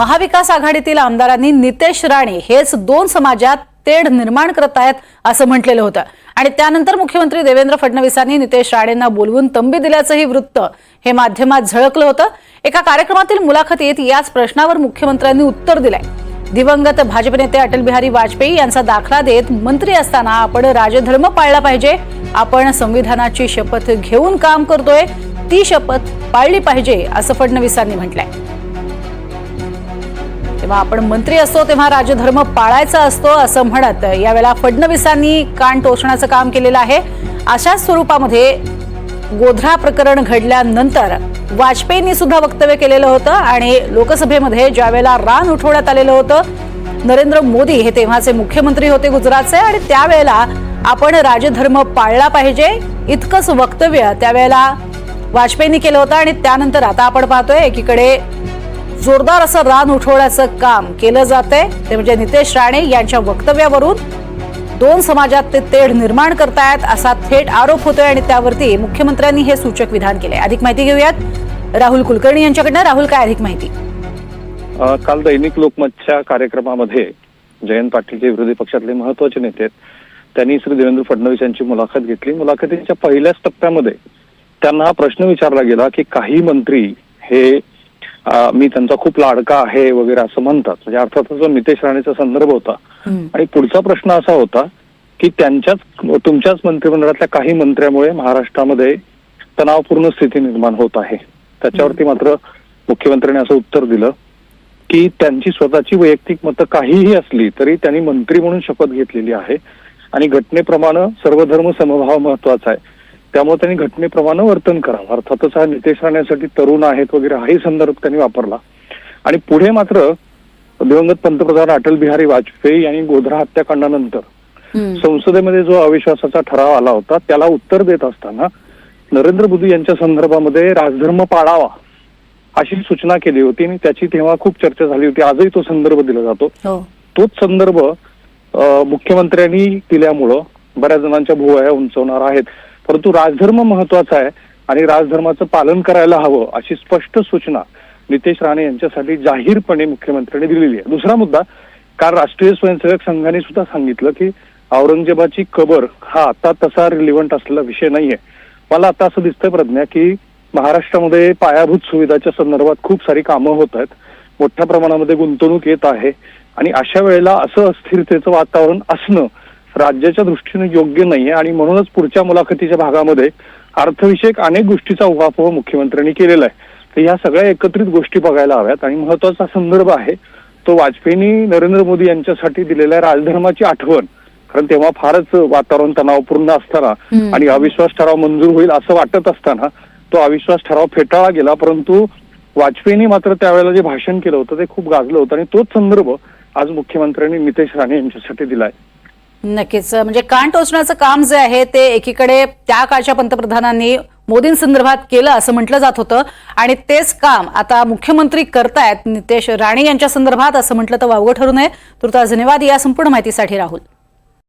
महाविकास आघाडीतील आमदारांनी नितेश राणे हेच दोन समाजात तेढ निर्माण करत आहेत असं म्हटलेलं होतं. आणि त्यानंतर मुख्यमंत्री देवेंद्र फडणवीसांनी नितेश राणेंना बोलवून तंबी दिल्याचंही वृत्त हे माध्यमात झळकलं होतं. एका कार्यक्रमातील मुलाखतीत याच प्रश्नावर मुख्यमंत्र्यांनी उत्तर दिलंय. दिवंगत भाजप नेते अटल बिहारी वाजपेयी यांचा दाखला देत मंत्री असताना आपण राजधर्म पाळला पाहिजे. आपण संविधानाची शपथ घेऊन काम करतोय. ती शपथ पाळली पाहिजे असं फडणवीसांनी म्हटलंय. जेव्हा आपण मंत्री असतो तेव्हा राजधर्म पाळायचा असतो असं म्हणत यावेळेला फडणवीसांनी कान टोचण्याचं काम केलेलं आहे. अशाच स्वरूपामध्ये गोधरा प्रकरण घडल्यानंतर वाजपेयींनी सुद्धा वक्तव्य केलेलं होतं आणि लोकसभेमध्ये ज्यावेळेला रान उठवण्यात आलेलं होतं नरेंद्र मोदी हे तेव्हाचे मुख्यमंत्री होते गुजरातचे आणि त्यावेळेला आपण राजधर्म पाळला पाहिजे इतकंच वक्तव्य त्यावेळेला वाजपेयींनी केलं होतं आणि त्यानंतर आता आपण पाहतोय एकीकडे जोरदार असं रान उठवण्याचं काम केलं जातंय. ते म्हणजे नितेश राणे यांच्या वक्तव्यावरून दोन समाजात ते तेढ निर्माण करतायत असा थेट आरोप होतोय आणि त्यावरती मुख्यमंत्र्यांनी हे सूचक विधान केले अधिक माहिती घेऊयात. राहुल कुलकर्णी यांच्याकडनं. राहुल काय अधिक माहिती? काल दैनिक लोकमतच्या कार्यक्रमामध्ये जयंत पाटील जे विरोधी पक्षातले महत्त्वाचे नेते त्यांनी श्री देवेंद्र फडणवीस यांची मुलाखत घेतली. मुलाखतीच्या पहिल्याच टप्प्यामध्ये त्यांना हा प्रश्न विचारला गेला की काही मंत्री हे मी त्यांचा खूप लाडका आहे वगैरे असं म्हणतात. म्हणजे अर्थातच जो नितेश राणेचा संदर्भ होता. आणि पुढचा प्रश्न असा होता की त्यांच्याच तुमच्याच मंत्रिमंडळातल्या काही मंत्र्यामुळे महाराष्ट्रामध्ये तणावपूर्ण स्थिती निर्माण होत आहे. त्याच्यावरती मात्र मुख्यमंत्र्यांनी असं उत्तर दिलं की त्यांची स्वतःची वैयक्तिक मतं काहीही असली तरी त्यांनी मंत्री म्हणून शपथ घेतलेली आहे. आणि घटनेप्रमाणे सर्वधर्म समभाव महत्त्वाचा आहे. त्यामुळे त्यांनी घटनेप्रमाणे वर्तन करावं. अर्थातच हा नितेश राणेसाठी तरुण आहेत वगैरे हाही संदर्भ त्यांनी वापरला. आणि पुढे मात्र दिवंगत पंतप्रधान अटल बिहारी वाजपेयी यांनी गोध्रा हत्याकांडानंतर. संसदेमध्ये जो अविश्वासाचा ठराव आला होता त्याला उत्तर देत असताना नरेंद्र मोदी यांच्या संदर्भामध्ये राजधर्म पाळावा अशी सूचना केली होती आणि त्याची तेव्हा खूप चर्चा झाली होती. आजही तो संदर्भ दिला जातो. हो. तोच संदर्भ मुख्यमंत्र्यांनी दिल्यामुळं बऱ्याच जणांच्या भुवया उंचवणार आहेत. परंतु राजधर्म महत्त्वाचा आहे आणि राजधर्माचं पालन करायला हवं अशी स्पष्ट सूचना नितेश राणे यांच्यासाठी जाहीरपणे मुख्यमंत्र्यांनी दिलेली आहे. दुसरा मुद्दा काल राष्ट्रीय स्वयंसेवक संघाने सुद्धा सांगितलं की औरंगजेबाची कबर हा आता तसा रिलिव्हंट असलेला विषय नाहीये. मला आता असं दिसतंय प्रज्ञा की महाराष्ट्रामध्ये पायाभूत सुविधाच्या संदर्भात खूप सारी कामं होत आहेत. मोठ्या प्रमाणामध्ये गुंतवणूक येत आहे आणि अशा वेळेला असं अस्थिरतेचं वातावरण असणं राज्याच्या दृष्टीने योग्य नाहीये आणि म्हणूनच पुढच्या मुलाखतीच्या भागामध्ये अर्थविषयक अनेक गोष्टीचा उहापोह मुख्यमंत्र्यांनी केलेला आहे. तर ह्या सगळ्या एकत्रित गोष्टी बघायला हव्यात. आणि महत्त्वाचा संदर्भ आहे तो वाजपेयींनी नरेंद्र मोदी यांच्यासाठी दिलेल्या राजधर्माची आठवण. कारण तेव्हा फारच वातावरण तणावपूर्ण असताना. आणि अविश्वास ठराव मंजूर होईल असं वाटत असताना तो अविश्वास ठराव फेटाळला गेला. परंतु वाजपेयींनी मात्र त्यावेळेला जे भाषण केलं होतं ते खूप गाजलं होतं. आणि तोच संदर्भ आज मुख्यमंत्र्यांनी नितेश राणे यांच्यासाठी दिलाय. नक्कीच. म्हणजे कान टोचण्याचं काम जे आहे ते एकीकडे त्या काळच्या पंतप्रधानांनी मोदींसंदर्भात केलं असं म्हटलं जात होतं. आणि तेच काम आता मुख्यमंत्री करतायत. नितेश राणे यांच्या संदर्भात असं म्हटलं तर वावगं ठरू नये. तुर्तास धन्यवाद. या संपूर्ण माहितीसाठी राहुल.